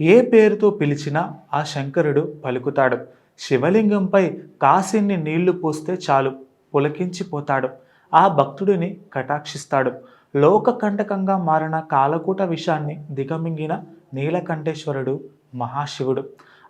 ఏ పేరుతో పిలిచినా ఆ శంకరుడు పలుకుతాడు. శివలింగంపై కాసిన్ని నీళ్ళు పోస్తే చాలు పులకించిపోతాడు ఆ భక్తుడిని కటాక్షిస్తాడు. లోకకంటకంగా మారిన కాలకూట విషాన్ని దిగమింగిన నీలకంఠేశ్వరుడు మహాశివుడు.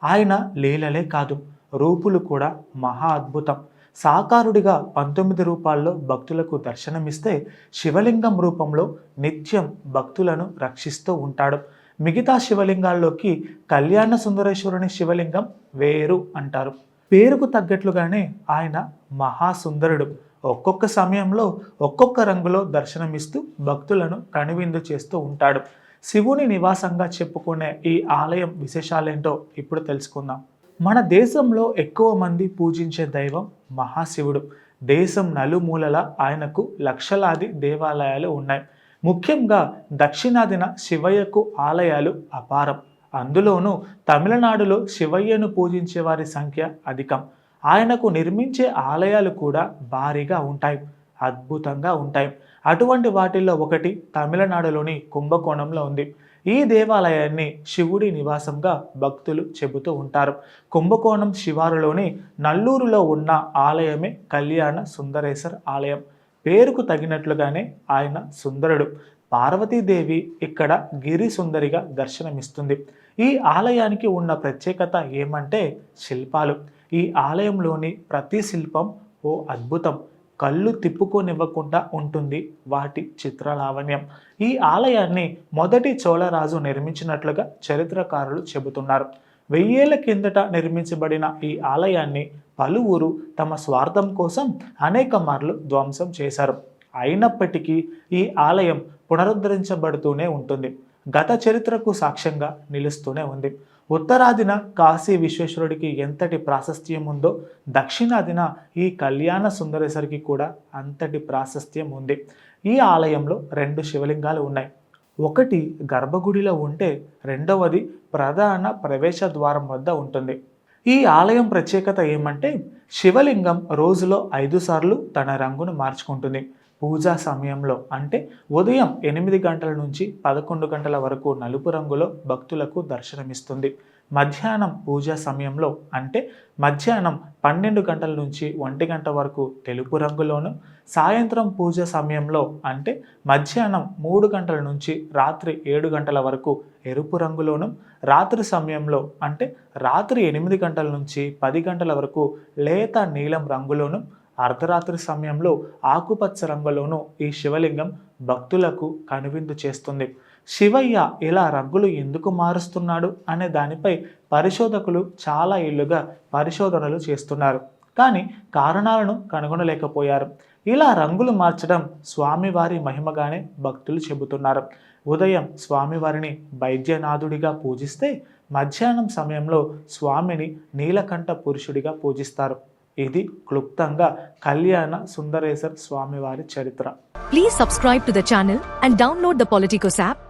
ఆయన లీలలే కాదు రూపులు కూడా మహా అద్భుతం. సాకారుడిగా పంతొమ్మిది రూపాల్లో భక్తులకు దర్శనమిస్తే శివలింగం రూపంలో నిత్యం భక్తులను రక్షిస్తూ ఉంటాడు. మిగతా శివలింగాల్లోకి కళ్యాణ సుందరేశ్వరుని శివలింగం వేరు అంటారు. పేరుకు తగ్గట్లుగానే ఆయన మహాసుందరుడు. ఒక్కొక్క సమయంలో ఒక్కొక్క రంగులో దర్శనమిస్తూ భక్తులను కనువిందు చేస్తూ ఉంటాడు. శివుని నివాసంగా చెప్పుకునే ఈ ఆలయం విశేషాలేంటో ఇప్పుడు తెలుసుకుందాం. మన దేశంలో ఎక్కువ మంది పూజించే దైవం మహాశివుడు. దేశం నలుమూలల ఆయనకు లక్షలాది దేవాలయాలు ఉన్నాయి. ముఖ్యంగా దక్షిణాదిన శివయ్యకు ఆలయాలు అపారం. అందులోనూ తమిళనాడులో శివయ్యను పూజించే వారి సంఖ్య అధికం. ఆయనకు నిర్మించే ఆలయాలు కూడా భారీగా ఉంటాయి అద్భుతంగా ఉంటాయి. అటువంటి వాటిల్లో ఒకటి తమిళనాడులోని కుంభకోణంలో ఉంది. ఈ దేవాలయాన్ని శివుడి నివాసంగా భక్తులు చెబుతూ ఉంటారు. కుంభకోణం శివారులోని నల్లూరులో ఉన్న ఆలయమే కళ్యాణ సుందరేశ్వర్ ఆలయం. పేరుకు తగినట్లుగానే ఆయన సుందరుడు. పార్వతీదేవి ఇక్కడ గిరి సుందరిగా దర్శనమిస్తుంది. ఈ ఆలయానికి ఉన్న ప్రత్యేకత ఏమంటే శిల్పాలు. ఈ ఆలయంలోని ప్రతి శిల్పం ఓ అద్భుతం. కళ్ళు తిప్పుకోనివ్వకుండా ఉంటుంది వాటి చిత్రలావణ్యం. ఈ ఆలయాన్ని మొదటి చోళరాజు నిర్మించినట్లుగా చరిత్రకారులు చెబుతున్నారు. వెయ్యేళ్ళ కిందట నిర్మించబడిన ఈ ఆలయాన్ని పలువురు తమ స్వార్థం కోసం అనేక మార్లు ధ్వంసం చేశారు. అయినప్పటికీ ఈ ఆలయం పునరుద్ధరించబడుతూనే ఉంటుంది. గత చరిత్రకు సాక్ష్యంగా నిలుస్తూనే ఉంది. ఉత్తరాదిన కాశీ విశ్వేశ్వరుడికి ఎంతటి ప్రాశస్త్యం ఉందో దక్షిణాదిన ఈ కళ్యాణ సుందరేశ్వరికి కూడా అంతటి ప్రాశస్త్యం ఉంది. ఈ ఆలయంలో రెండు శివలింగాలు ఉన్నాయి. ఒకటి గర్భగుడిలో ఉంటే రెండవది ప్రధాన ప్రవేశ ద్వారం వద్ద ఉంటుంది. ఈ ఆలయం ప్రత్యేకత ఏమంటే శివలింగం రోజులో ఐదు సార్లు తన రంగును మార్చుకుంటుంది. పూజా సమయంలో అంటే ఉదయం ఎనిమిది గంటల నుంచి పదకొండు గంటల వరకు నలుపు రంగులో భక్తులకు దర్శనమిస్తుంది. మధ్యాహ్నం పూజా సమయంలో అంటే మధ్యాహ్నం పన్నెండు గంటల నుంచి ఒంటి గంట వరకు తెలుపు రంగులోను సాయంత్రం పూజ సమయంలో అంటే మధ్యాహ్నం మూడు గంటల నుంచి రాత్రి ఏడు గంటల వరకు ఎరుపు రంగులోను రాత్రి సమయంలో అంటే రాత్రి ఎనిమిది గంటల నుంచి పది గంటల వరకు లేత నీలం రంగులోను అర్ధరాత్రి సమయంలో ఆకుపచ్చ రంగులోనూ ఈ శివలింగం భక్తులకు కనువిందు చేస్తుంది. శివయ్య ఇలా రంగులు ఎందుకు మారుస్తున్నాడు అనే దానిపై పరిశోధకులు చాలా ఏళ్ళుగా పరిశోధనలు చేస్తున్నారు. కానీ కారణాలను కనుగొనలేకపోయారు. ఇలా రంగులు మార్చడం స్వామివారి మహిమగానే భక్తులు చెబుతున్నారు. ఉదయం స్వామివారిని వైద్యనాథుడిగా పూజిస్తే మధ్యాహ్నం సమయంలో స్వామిని నీలకంఠ పురుషుడిగా పూజిస్తారు. ఇది క్లుప్తంగా కళ్యాణ సుందరేశ్వర్ స్వామివారి చరిత్ర. Please subscribe to the channel and download the Politicos app